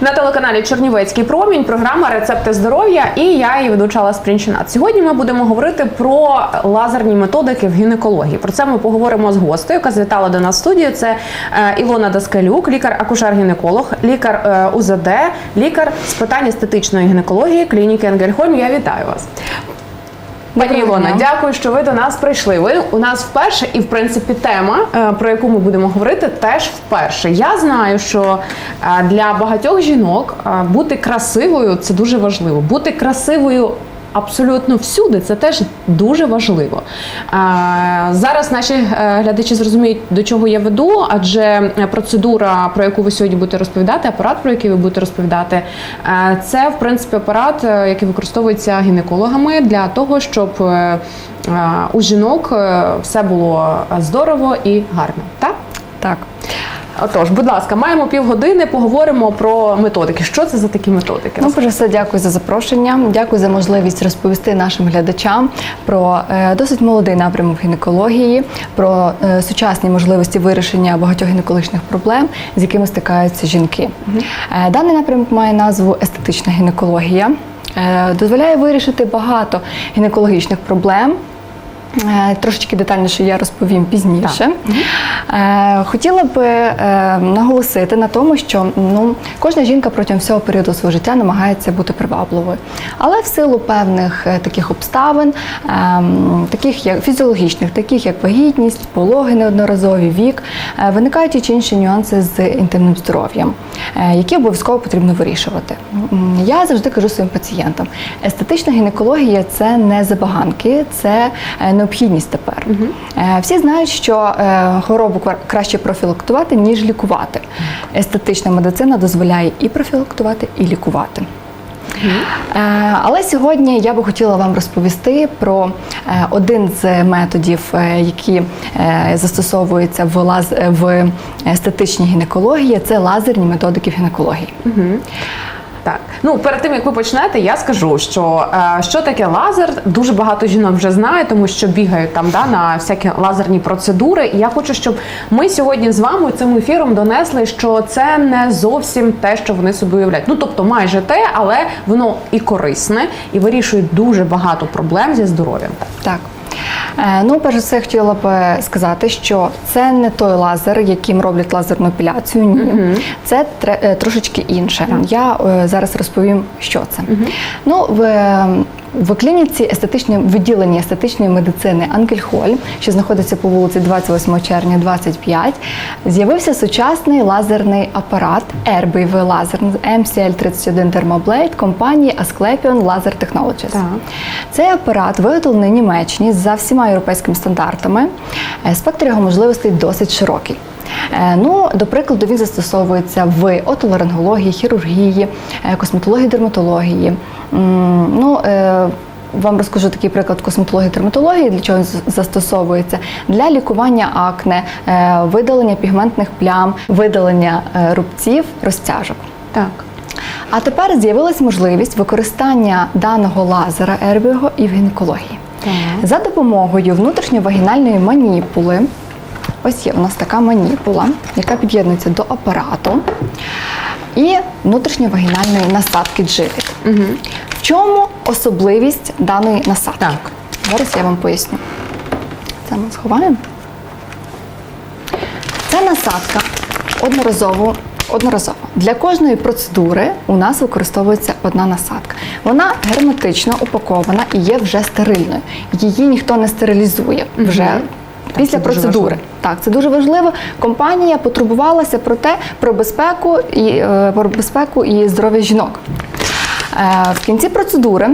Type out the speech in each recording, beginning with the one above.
На телеканалі Чернівецький промінь програма Рецепти здоров'я і я її ведуча Алла Спрінчинат. Сьогодні ми будемо говорити про лазерні методики в гінекології. Про це ми поговоримо з гостею, яка звітала до нас в студію. Це е, Ілона Даскалюк, лікар-акушер-гінеколог, лікар е, УЗД, лікар з питань естетичної гінекології клініки Енгельхольм. Я вітаю вас. Пані Ілона, дякую, що ви до нас прийшли. Ви у нас вперше, і в принципі тема, е, про яку ми будемо говорити, теж вперше. Я знаю, що е, для багатьох жінок е, бути красивою це дуже важливо. Бути красивою. Абсолютно всюди це теж дуже важливо. Зараз наші е, глядачі зрозуміють, до чого я веду, адже процедура, про яку ви сьогодні будете розповідати, апарат, про який ви будете розповідати, е, це в принципі апарат, е, який використовується гінекологами для того, щоб у жінок все було здорово і гарно. Так? Так. Отож, будь ласка, маємо півгодини, поговоримо про методики. Що це за такі методики? Ну, перш все, дякую за запрошення. Дякую за можливість розповісти нашим глядачам про е, досить молодий напрямок гінекології, про е, сучасні можливості вирішення багатьох гінекологічних проблем, з якими стикаються жінки. Е, даний напрямок має назву естетична гінекологія. Дозволяє вирішити багато гінекологічних проблем. Е, Трошечки детальніше я розповім пізніше. Е, Хотіла би е, наголосити на тому, що ну, кожна жінка протягом всього періоду свого життя намагається бути привабливою. Але в силу певних таких обставин, ем, таких як фізіологічних, таких як вагітність, пологи неодноразові, вік, виникають ті чи інші нюанси з інтимним здоров'ям, які обов'язково потрібно вирішувати. Я завжди кажу своїм пацієнтам: естетична гінекологія це не забаганки, це е, необхідність тепер. Е, Всі знають, що е, хворобу краще профілактувати, ніж лікувати. Естетична медицина дозволяє і профілактувати, і лікувати. Е, Але сьогодні я би хотіла вам розповісти про один з методів, які застосовуються в лаз в естетичній гінекології. Це лазерні методики в гінекології. Так, ну перед тим як ви почнете, я скажу, що е, що таке лазер, дуже багато жінок вже знає, тому що бігають там да, на всякі лазерні процедури. І я хочу, щоб ми сьогодні з вами цим ефіром донесли, що це не зовсім те, що вони собі уявляють. Ну тобто майже те, але воно і корисне, і вирішує дуже багато проблем зі здоров'ям. Так. Е, Ну, перш за все, хотіла б сказати, що це не той лазер, яким роблять лазерну епіляцію. Ні, це тре- е, трошечки інше. Я е, зараз розповім, що це. Ну, в, в клініці естетичної відділенні естетичної медицини Анкельхоль, що знаходиться по вулиці 28 червня, 25, з'явився сучасний лазерний апарат RBV лазер MCL31 Thermoblade компанії Asclepion Laser Technologies. Так. Цей апарат виготовлений Німеччині за всіма європейськими стандартами. Е, Спектр його можливостей досить широкий. Е, Ну, до прикладу, він застосовується в отоларингології, хірургії, е, косметології, дерматології. Ну, вам розкажу такий приклад косметології дерматології, для чого він застосовується для лікування акне, видалення пігментних плям, видалення рубців, розтяжок. Так. А тепер з'явилась можливість використання даного лазера Ербіго і в гінекології. За допомогою внутрішньовагінальної маніпули. Ось є у нас така маніпула, яка під'єднується до апарату і внутрішньовагінальної насадки джигит. В чому особливість даної насадки? Так. Зараз я вам поясню. Це ми сховаємо. Ця насадка одноразово. Одноразово для кожної процедури у нас використовується одна насадка. Вона герметично упакована і є вже стерильною. Її ніхто не стерилізує вже після це дуже процедури. Так, це дуже важливо. Компанія потурбувалася про те, про безпеку і е, про безпеку і здоров'я жінок. Е, В кінці процедури,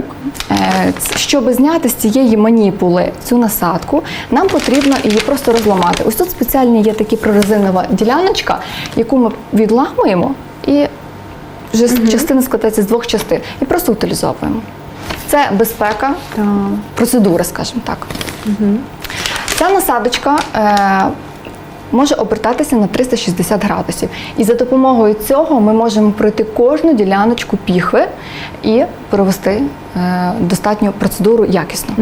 е, щоб зняти з цієї маніпули цю насадку, нам потрібно її просто розламати. Ось тут спеціальні є такі прорезинова діляночка, яку ми відламуємо, і вже с- частина складається з двох частин, і просто утилізовуємо. Це безпека Так. процедури, скажімо так. Ця насадочка е, може обертатися на 360 градусів. І за допомогою цього ми можемо пройти кожну діляночку піхви і провести е, достатню процедуру якісно.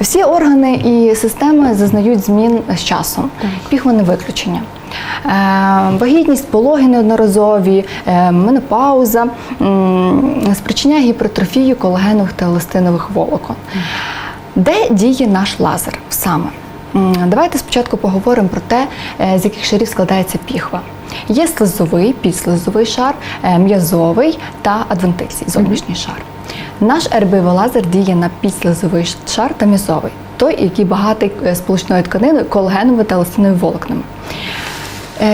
Всі органи і системи зазнають змін з часом. Піхва не виключення. Е, Вагітність, пологи неодноразові, е, менопауза спричиняє гіпертрофію колагенових та еластинових волокон. Де діє наш лазер саме? Давайте спочатку поговоримо про те, е, з яких шарів складається піхва. Є слизовий, підслизовий шар, е, м'язовий та адвентицій, зовнішній шар. Наш РБВ лазер діє на підслизовий шар та м'язовий, той, який багатий е, сполучною тканиною, колагеновими та еластиновими волокнами.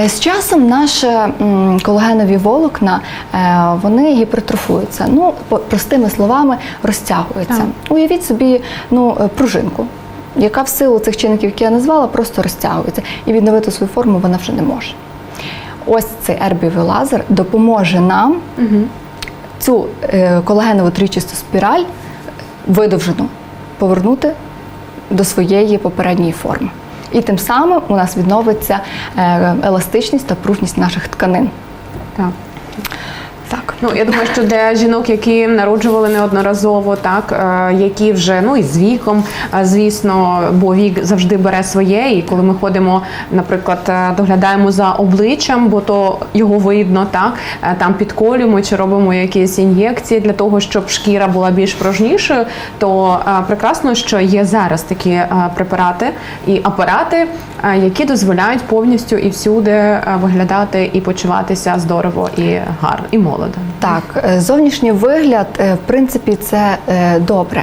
З часом наші колагенові волокна вони гіпертрофуються. Ну, простими словами, розтягуються. Так. Уявіть собі ну, пружинку, яка в силу цих чинників, які я назвала, просто розтягується. І відновити свою форму вона вже не може. Ось цей ербівий лазер допоможе нам цю е, колагенову трічасту спіраль видовжену повернути до своєї попередньої форми. І тим самим у нас відновиться е, еластичність та пружність наших тканин. Так. Так. Ну я думаю, що для жінок, які народжували неодноразово, так е, які вже ну і з віком, е, звісно, бо вік завжди бере своє. І коли ми ходимо, наприклад, е, доглядаємо за обличчям, бо то його видно, так там підколюємо чи робимо якісь ін'єкції для того, щоб шкіра була більш пружнішою, то прекрасно, що є зараз такі препарати і апарати, які дозволяють повністю і всюди виглядати і почуватися здорово і гарно, і молодо. Так, е, зовнішній вигляд, е, в принципі, це е, добре,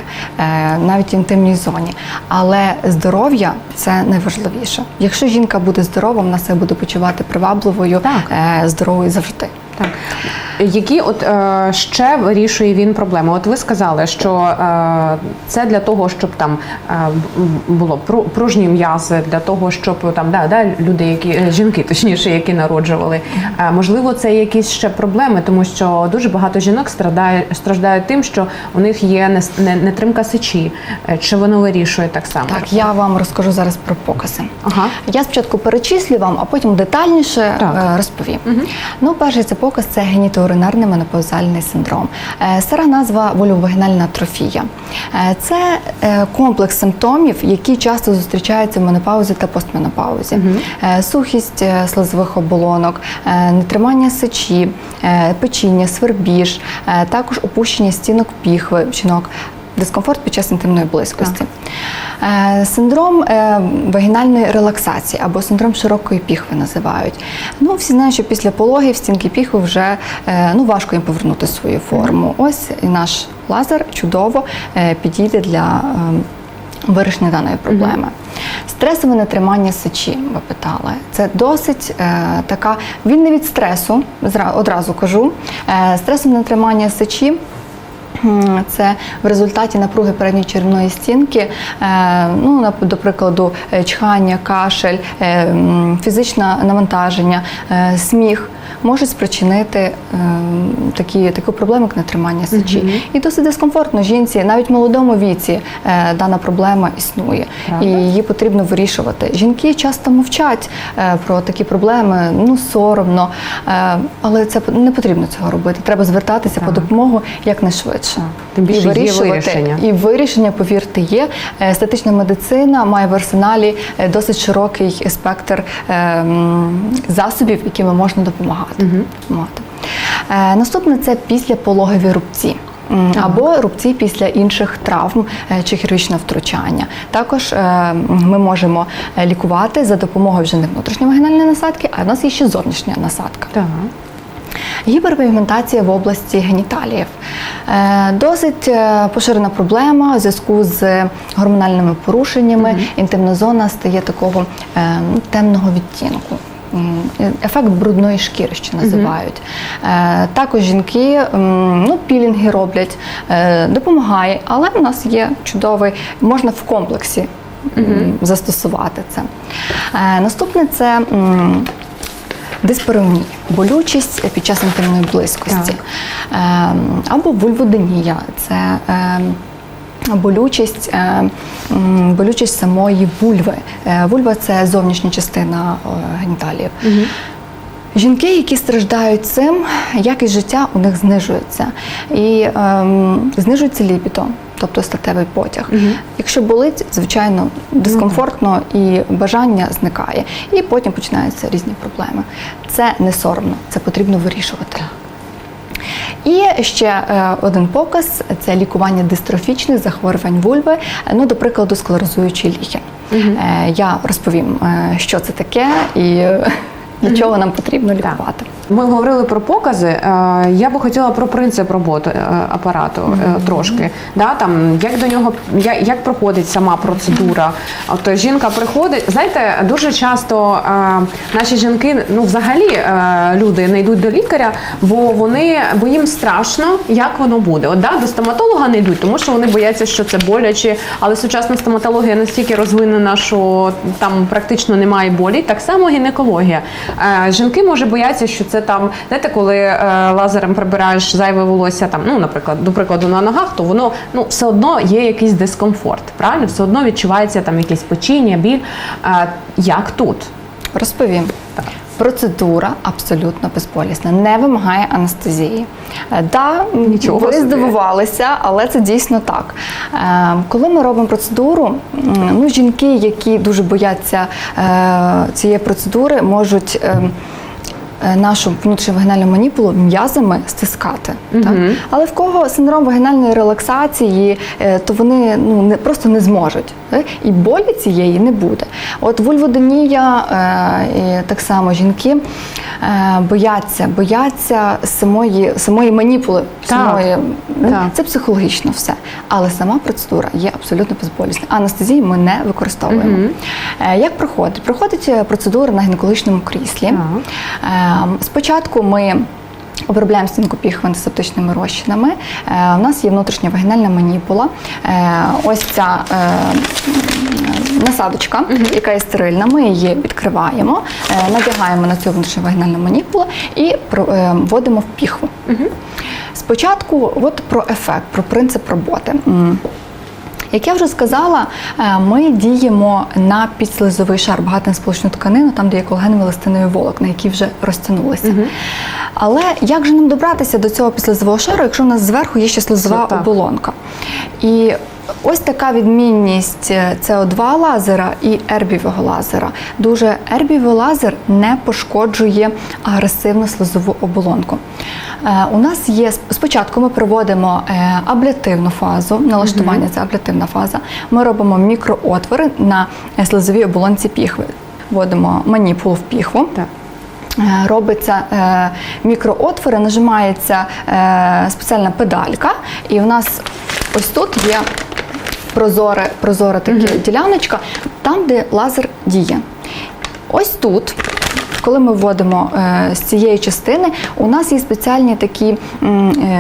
навіть в інтимній зоні. Але здоров'я це найважливіше. Якщо жінка буде здорова, вона себе буде почувати привабливою, Так. здоровою завжди. Так. Які от е, ще вирішує він проблеми? От ви сказали, що е, це для того, щоб там е, було пру- пружні м'язи, для того, щоб там да, да, люди, які е, жінки, точніше, які народжували. Е, можливо, це якісь ще проблеми, тому що дуже багато жінок страдає, страждають тим, що у них є нетримка сечі. Е, Чи воно вирішує так само? Так, я вам розкажу зараз про покази. Ага. Я спочатку перечислю вам, а потім детальніше Так. е, розповім. Ну, перший це показ це генітоуринарний менопаузальний синдром. Е, Стара назва вольвовагінальна атрофія. Е, Це е, комплекс симптомів, які часто зустрічаються в менопаузі та постменопаузі. угу. Сухість слизових оболонок, нетримання сечі, печіння, свербіж, також опущення стінок піхви жінок. Дискомфорт під час інтимної близькості. Е, Синдром е, вагінальної релаксації або синдром широкої піхви називають. Ну, всі знають, що після пологів стінки піхви вже е, ну, важко їм повернути свою форму. Ось і наш лазер чудово підійде для е, вирішення даної проблеми. Стресове нетримання сечі, ви питали. Це досить е, така. Він не від стресу, одразу кажу. Е, стресове нетримання сечі. Це в результаті напруги передньої черевної стінки, е, ну, до прикладу, е, чхання, кашель, е, фізичне навантаження, сміх можуть спричинити е, такі, таку проблему, як нетримання сечі. І досить дискомфортно жінці, навіть в молодому віці е, дана проблема існує. Правда? І її потрібно вирішувати. Жінки часто мовчать е, про такі проблеми, ну соромно, е, але це не потрібно цього робити. Треба звертатися по допомогу якнайшвидше. Так. Тим більше і є вирішення. І вирішення, повірте, є. Е, Статична медицина має в арсеналі е, досить широкий спектр е, засобів, якими можна допомагати. Допомагати. Е, Наступне це післяпологові рубці. Або рубці після інших травм е, чи хірургічного втручання. Також е, ми можемо е, лікувати за допомогою вже не внутрішньовагінальної насадки, а в нас є ще зовнішня насадка. Так. Гіперпігментація в області геніталіїв. Досить поширена проблема у зв'язку з гормональними порушеннями. Інтимна зона стає такого ну, темного відтінку. Ефект брудної шкіри ще називають. Е, Також жінки ну, пілінги роблять, е, допомагає, але в нас є чудовий, можна в комплексі застосувати це. Е, Наступне це м, болючість під час інтимної близькості. Ем, Або вульводенія це ем, болючість, ем, болючість самої вульви. Е, Вульва це зовнішня частина е, геніталіїв. Жінки, які страждають цим, якість життя у них знижується. І ем, знижується ліпідо. тобто статевий потяг. Якщо болить, звичайно, дискомфортно і бажання зникає. І потім починаються різні проблеми. Це не соромно, це потрібно вирішувати. І ще е, один показ це лікування дистрофічних захворювань вульви, ну, до прикладу, склерозуючі ліхи. Угу. Я розповім, е, що це таке і для чого нам потрібно лікувати. Ми говорили про покази. е, Я би хотіла про принцип роботи е, апарату е, трошки. Да, там, як до нього, як, як проходить сама процедура? От жінка приходить. Знаєте, дуже часто наші жінки, ну взагалі люди не йдуть до лікаря, бо вони бо їм страшно, як воно буде. От да, до стоматолога не йдуть, тому що вони бояться, що це боляче. Але сучасна стоматологія настільки розвинена, що там практично немає болі. Так само гінекологія. Е, Жінки може бояться, що це там, знаєте, коли е, лазером прибираєш зайве волосся, там, ну, наприклад, до прикладу, на ногах, то воно ну все одно є якийсь дискомфорт. Правильно, все одно відчувається там якесь печіння, біль. Е, Як тут? Розповім. Процедура абсолютно безболісна, не вимагає анестезії. Е, Да, Нічого ви собі. здивувалися, але це дійсно так. Е, Коли ми робимо процедуру, ну, жінки, які дуже бояться е, цієї процедури, можуть. Е, е, Нашу внутрішньовагінальну маніпулу м'язами стискати. Так? Але в кого синдром вагінальної релаксації, е, то вони ну, не, просто не зможуть. так? І болі цієї не буде. От вульводонія, е, і так само жінки е, бояться, бояться самої, самої маніпули. Так. Самої, Так. Це психологічно все. Але сама процедура є абсолютно безболісна. Анестезії ми не використовуємо. Е, Як проходить? Проходить е, процедура на гінекологічному кріслі. Е, Спочатку ми обробляємо стінку піхви антисептичними розчинами. Е, У нас є внутрішня вагінальна маніпула. Е, Ось ця е, насадочка, яка є стерильна. Ми її відкриваємо, надягаємо на цю внутрішню вагінальну маніпулу і вводимо в піхву. Спочатку, от про ефект, про принцип роботи. Як я вже сказала, е, ми діємо на підслизовий шар багато на сполучну тканину, там, де є колагенові листинові волокна, які вже розтягнулися. Але як же нам добратися до цього підслизового шару, якщо у нас зверху є ще слизова оболонка? І ось така відмінність СО2 лазера і ербівого лазера. Дуже ербівий лазер не пошкоджує агресивну слизову оболонку. Е, У нас є спочатку ми проводимо е, аблятивну фазу, налаштування це аблятивна фаза. Ми робимо мікроотвори на е, слизовій оболонці піхви. Вводимо маніпулу в піхву. Так. Е, Робиться е, мікроотвори, нажимається е, спеціальна педалька, і у нас ось тут є прозоре, прозора така діляночка, там, де лазер діє. Ось тут. Коли ми вводимо е, з цієї частини, у нас є спеціальні такі е,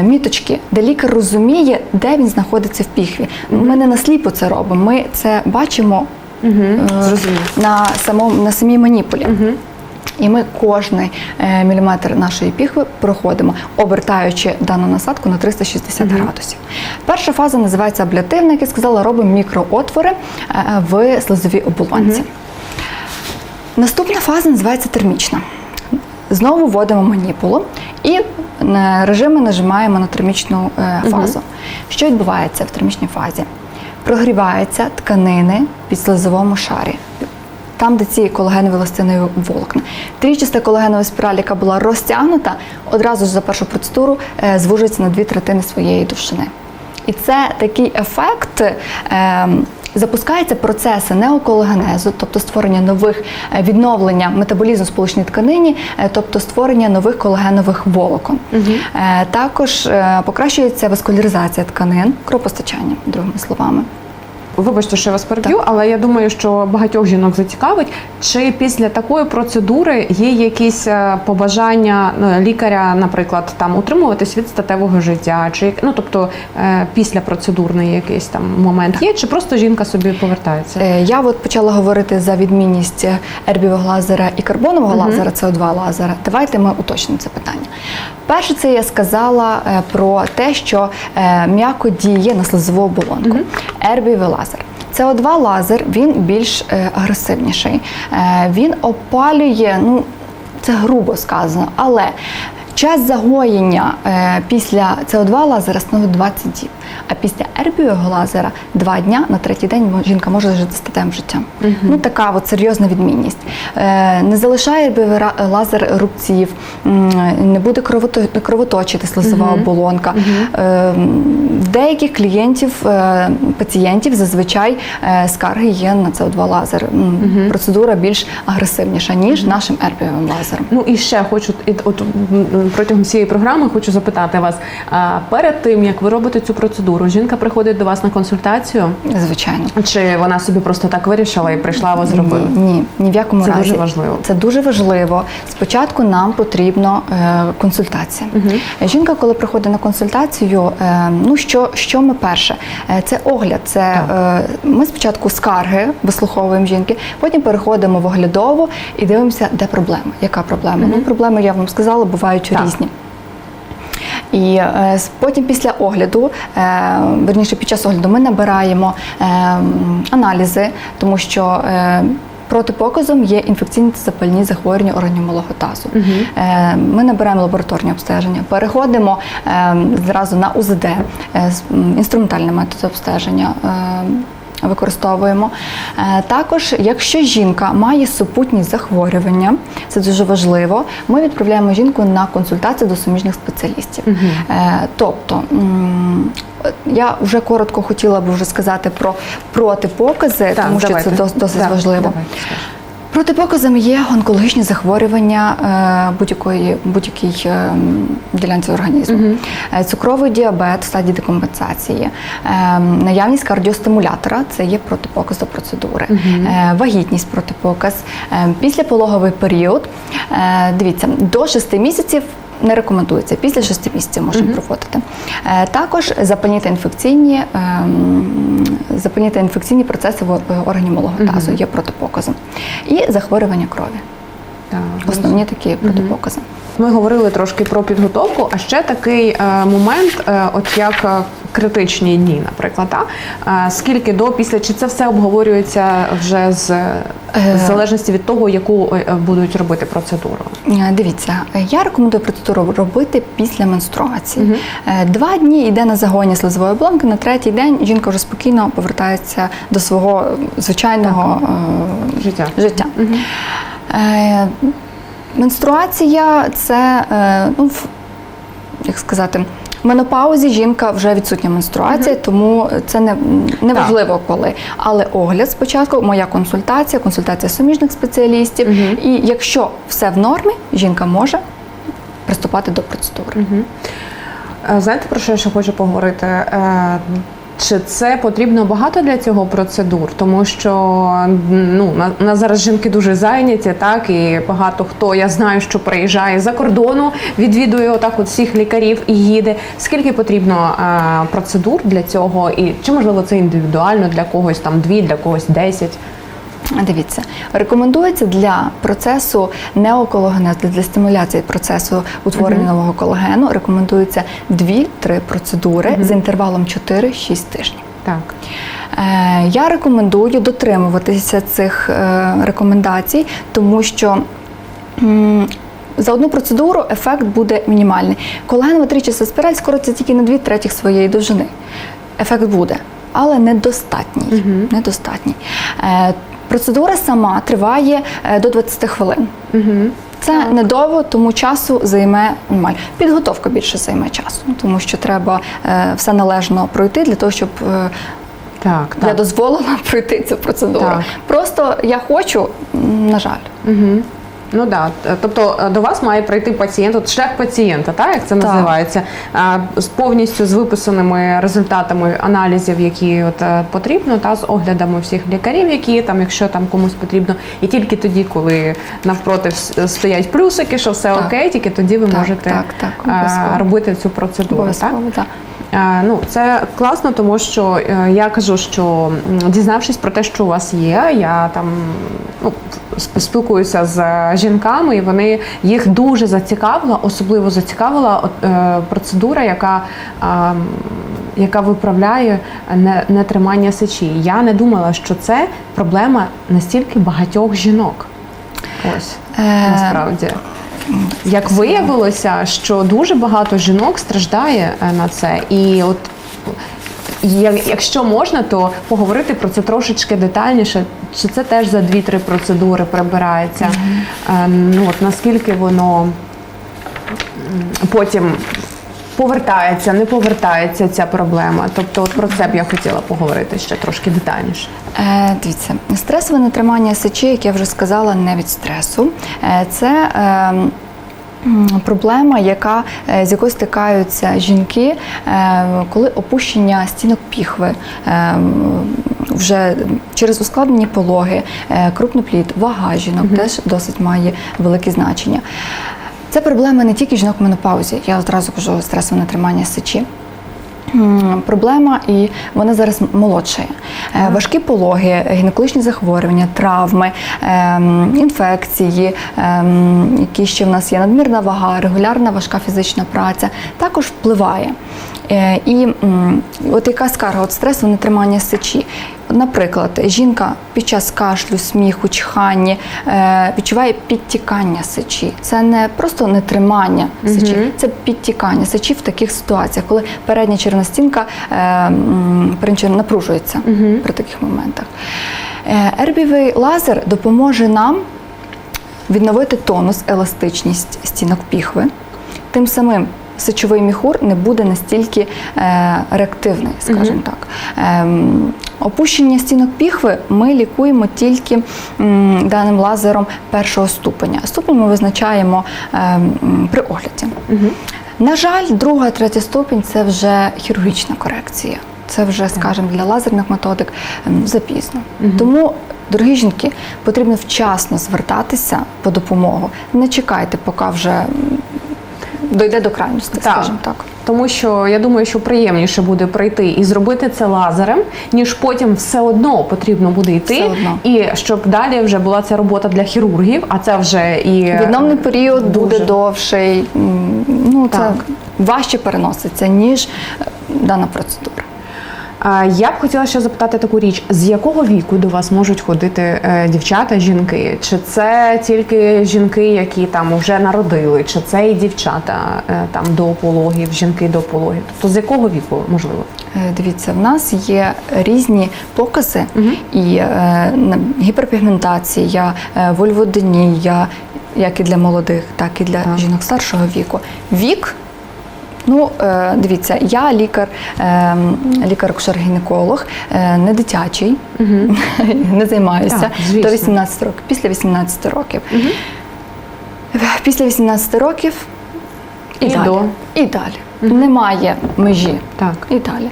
міточки, де лікар розуміє, де він знаходиться в піхві. Ми не насліпо це робимо, ми це бачимо е, на, самому, на самій маніпулі. І ми кожний е, міліметр нашої піхви проходимо, обертаючи дану насадку на 360 градусів. Перша фаза називається аблятивна, як я сказала, робимо мікроотвори е, в слизовій оболонці. Наступна фаза називається термічна. Знову вводимо маніпулу і режими нажимаємо на термічну е, фазу. Що відбувається в термічній фазі? Прогріваються тканини під слизовому шарі. Там, де ці колагенові ластинові волокна. Трічаста колагенова спіраль, яка була розтягнута, одразу ж за першу процедуру е, звужується на дві третини своєї довжини. І це такий ефект. Е, Запускаються процеси неоколагенезу, тобто створення нових е, відновлення метаболізму сполучній тканині, тобто створення нових колагенових волокон. Е, Також покращується васкуляризація тканин, кровопостачання, другими словами. Вибачте, що я вас переб'ю, але я думаю, що багатьох жінок зацікавить, чи після такої процедури є якісь е, побажання ну, лікаря, наприклад, там утримуватись від статевого життя, чи ну тобто е, після процедурний якийсь там момент є, чи просто жінка собі повертається? Е, Я от почала говорити за відмінність ербівого лазера і карбонового лазера, СО2 лазера. Давайте ми уточнимо це питання. Перше, це я сказала про те, що м'яко діє на слизову оболонку. Ербівий лазер. СО2 лазер він більш е, агресивніший. Е, Він опалює, ну це грубо сказано, але Час загоєння е, після СО2 лазера становить 20 діб, а після ербіового лазера 2 дня на третій день жінка може жити статевим життям. Ну така от серйозна відмінність. Е, не залишає ербіовий лазер рубців, не буде кровото- кровоточити слизова оболонка. Е, м, в деяких клієнтів, е, пацієнтів зазвичай е, скарги є на СО2 лазер. М, Процедура більш агресивніша, ніж нашим ербіовим лазером. Ну і ще хочу от протягом цієї програми хочу запитати вас перед тим, як ви робите цю процедуру, жінка приходить до вас на консультацію, Звичайно. чи вона собі просто так вирішила і прийшла вас зробила? Ні, ні, ні в якому Це разі. дуже важливо. Це дуже важливо. Спочатку нам потрібно е, консультація. Жінка, коли приходить на консультацію, е, ну що, що ми перше? Е, це огляд. Це е, ми спочатку скарги вислуховуємо жінки, потім переходимо в оглядову і дивимося, де проблема. Яка проблема? Ну, проблеми, я вам сказала, бувають Так. різні. І е, потім після огляду, е, верніше під час огляду, ми набираємо е, аналізи, тому що е, протипоказом є інфекційні та запальні захворювання органів малого тазу. Е, ми набираємо лабораторні обстеження, переходимо е, зразу на УЗД, е, інструментальний метод обстеження. е, Використовуємо Е, також, якщо жінка має супутні захворювання, це дуже важливо. Ми відправляємо жінку на консультацію до суміжних спеціалістів. Угу. Тобто я вже коротко хотіла б вже сказати про протипокази, тому що давайте. це досить так, важливо. давайте, скажіть. Протипоказами є онкологічні захворювання е, будь-якої будь-якій е, ділянці організму, угу. цукровий діабет в стадії декомпенсації, наявність кардіостимулятора це є протипоказ до процедури, угу. вагітність протипоказ, післяпологовий період. Дивіться, до 6 місяців. Не рекомендується після 6 місяців можемо проводити. Е, Також запальні інфекційні, ем, інфекційні процеси в в органі малого тазу є протипоказом. І захворювання крові. Так, Основні такі протипокази. Ми говорили трошки про підготовку, а ще такий е, момент, е, от як е, критичні дні, наприклад, та? Скільки до, після, чи це все обговорюється вже з в залежності від того, яку будуть робити процедуру? Дивіться, я рекомендую процедуру робити після менструації. Е, Два дні йде на загоні слизової оболонки, на третій день жінка вже спокійно повертається до свого звичайного е, Життя. життя. Е, Менструація це, е, ну, як сказати, в менопаузі жінка вже відсутня менструація, тому це не, не Так. важливо коли. Але огляд спочатку, моя консультація, консультація суміжних спеціалістів. І якщо все в нормі, жінка може приступати до процедури. Е, Знаєте, про що я ще хочу поговорити? Чи це потрібно багато для цього процедур? Тому що ну на, на зараз жінки дуже зайняті, так і багато хто я знаю, що приїжджає за кордону, відвідує отак от всіх лікарів і їде. Скільки потрібно е, процедур для цього? І чи можливо це індивідуально для когось там дві, для когось десять? Дивіться, рекомендується для процесу неокологенез, для стимуляції процесу утворення нового колагену, рекомендується 2-3 процедури з інтервалом 4-6 тижнів. Так. Е, Я рекомендую дотримуватися цих е, рекомендацій, тому що м, за одну процедуру ефект буде мінімальний. Колагенова тричаса спіраль скориться тільки на дві третіх своєї довжини. Ефект буде, але недостатній. недостатній. Е, Процедура сама триває е, до 20 хвилин. Це недовго, тому часу займе нормально. Підготовка більше займе часу, тому що треба е, все належно пройти для того, щоб е, Так, я так. дозволила пройти цю процедуру. Так. Просто я хочу, на жаль. Ну да, тобто е, до вас має прийти пацієнт, от шлях пацієнта, так як це Так. називається, з повністю з виписаними результатами аналізів, які от е, потрібно, та з оглядами всіх лікарів, які там, якщо там комусь потрібно, і тільки тоді, коли навпроти стоять плюсики, що все Так. окей, тільки тоді ви Так, можете так, так, робити цю процедуру. Так? Так. Е, Ну, це класно, тому що е, я кажу, що дізнавшись про те, що у вас є, я там ну, спілкуюся з жінками, і вони їх дуже зацікавила, особливо зацікавила е, процедура, яка, яка виправляє не- нетримання сечі. Я не думала, що це проблема настільки багатьох жінок. Ось насправді. Як виявилося, що дуже багато жінок страждає е, на це, і от якщо можна, то поговорити про це трошечки детальніше. Чи це теж за 2-3 процедури прибирається? Е, Ну от наскільки воно потім повертається, не повертається ця проблема? Тобто, от про це б я хотіла поговорити ще трошки детальніше. Е, дивіться, стресове нетримання сечі, як я вже сказала, не від стресу. Е, це е, Проблема, яка, е, з якою стикаються жінки, е, коли опущення стінок піхви е, вже через ускладнені пологи, е, крупноплід, вага жінок теж досить має велике значення. Це проблема не тільки жінок в менопаузі, я одразу кажу стресове нетримання сечі. Проблема, і вона зараз молодшає. Е, Важкі пологи, гінекологічні захворювання, травми, ем, інфекції, ем, які ще в нас є надмірна вага, регулярна важка фізична праця, також впливає. Е, І от яка скарга, от стресу нетримання сечі. Наприклад, жінка під час кашлю, сміху, чхання е, відчуває підтікання сечі. Це не просто нетримання сечі, це підтікання сечі в таких ситуаціях, коли передня червна стінка е, напружується при таких моментах. Е, Ербівий лазер допоможе нам відновити тонус, еластичність стінок піхви. Тим самим сечовий міхур не буде настільки е, реактивний, скажімо так. Ем, опущення стінок піхви ми лікуємо тільки даним лазером першого ступеня. Ступень ми визначаємо ем, при огляді. На жаль, друга, третя ступінь це вже хірургічна корекція. Це вже, скажімо, для лазерних методик ем, запізно. Тому, дорогі жінки, потрібно вчасно звертатися по допомогу. Не чекайте, поки вже дойде до крайності, Так. скажімо так. Тому що я думаю, що приємніше буде прийти і зробити це лазером, ніж потім все одно потрібно буде йти, і щоб далі вже була ця робота для хірургів, а це вже і Відновний період буде довший. Ну так. це важче переноситься, ніж е, дана процедура. Я б хотіла ще запитати таку річ: з якого віку до вас можуть ходити е, дівчата, жінки? Чи це тільки жінки, які там вже народили, чи це і дівчата е, там до пологів, жінки до пологів? Тобто з якого віку можливо? Е, Дивіться, в нас є різні покази, і е, гіперпігментація, вольводенія, як і для молодих, так і для жінок старшого віку. Вік. Ну, е, дивіться, я лікар, е, лікар-акушер-гінеколог, е, не дитячий, не займаюся Так, до 18 років, після 18 років. Після 18 років і, І далі. до. І далі. Немає межі. Так. І далі.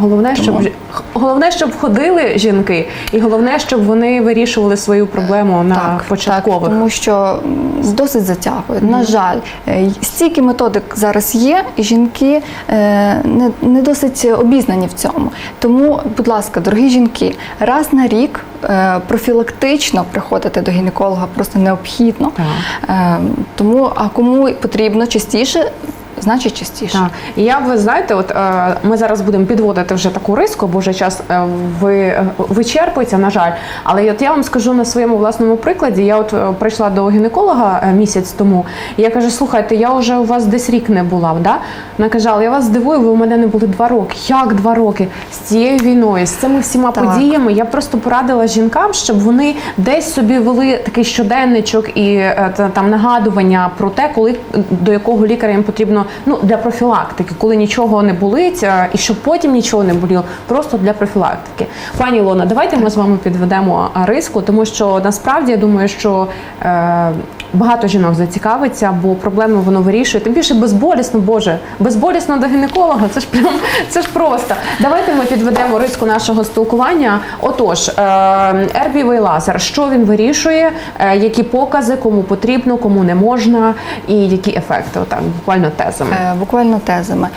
Головне, щоб Тому- ж- головне, щоб ходили жінки, і головне, щоб вони вирішували свою проблему на початкових. Так, тому що досить затягує. На жаль, е, стільки методик зараз є, і жінки е, не, не досить обізнані в цьому. Тому, будь ласка, дорогі жінки, раз на рік е, профілактично приходити до гінеколога просто необхідно. Так. Е, тому, а кому потрібно частіше, значить частіше. Так. І я ви знаєте, от е, ми зараз будемо підводити вже таку риску, бо вже час е, ви, е, вичерпується, на жаль. Але от я вам скажу на своєму власному прикладі. Я от е, прийшла до гінеколога е, місяць тому, і я кажу: слухайте, я вже у вас десь рік не була. Да? Вона каже, але я вас здивую, ви у мене не були два роки. Як два роки? З цією війною, з цими всіма Так. подіями. Я просто порадила жінкам, щоб вони десь собі вели такий щоденничок і е, та- там нагадування про те, коли до якого лікаря їм потрібно ну для профілактики, коли нічого не болить, е, і щоб потім нічого не боліло, просто для профілактики. Пані Лона, давайте ми з вами підведемо е, риску, тому що насправді я думаю, що е, багато жінок зацікавиться, бо проблеми воно вирішує. Тим більше безболісно, Боже, безболісно до гінеколога. Це ж прям це ж просто. Давайте ми підведемо риску нашого спілкування. Отож, ербівий лазер, що він вирішує, е, які покази, кому потрібно, кому не можна, і які ефекти, отак, буквально тезами. Е, Буквально тезами.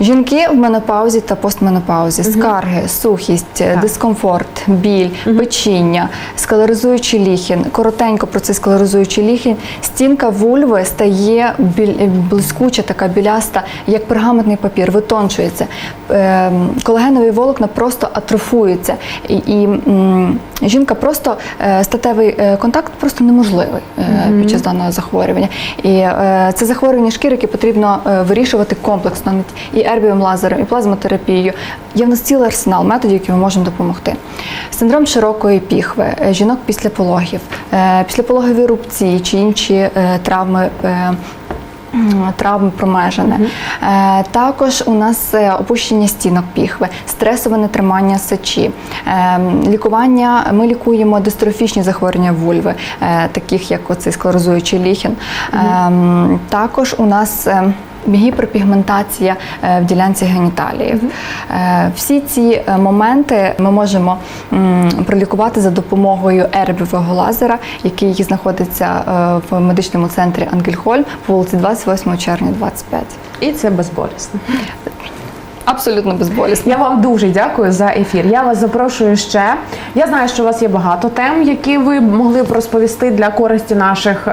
Жінки в менопаузі та постменопаузі, скарги, сухість, дискомфорт, біль, печіння, склерозуючий ліхін. Коротенько про цей склерозуючий ліхін. Стінка вульви стає біль- блискуча, така біляста, як пергаментний папір, витончується. Ем, Колагенові волокна просто атрофуються. І, і жінка просто е, статевий е, контакт просто неможливий е, під час даного захворювання. І е, це захворювання шкіри, яке потрібно е, вирішувати комплексно і ербіум лазером, і плазмотерапією. Є в нас цілий арсенал методів, які ми можемо допомогти. Синдром широкої піхви, е, жінок після пологів, е, післяпологові рубці чи інші е, травми. е, м, Травми промежини. Е, також у нас опущення стінок піхви, стресове нетримання сечі, лікування. Ми лікуємо дистрофічні захворювання вульви, таких як оцей склерозуючий ліхін. Е, м, також у нас Гіперпігментація е, в ділянці геніталії. Е, Всі ці е, моменти ми можемо пролікувати за допомогою ербівого лазера, який знаходиться в медичному центрі Ангельхоль по вулиці 28 червня, 25. І це безболісно. Абсолютно безболісно. Я вам дуже дякую за ефір. Я вас запрошую ще. Я знаю, що у вас є багато тем, які ви могли б розповісти для користі наших е,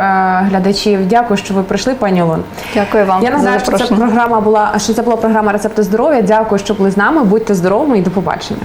глядачів. Дякую, що ви прийшли, пані Олен. Дякую вам Я не нагадаю, що це програма була що це була програма рецепти здоров'я. Дякую, що були з нами. Будьте здоровими і до побачення.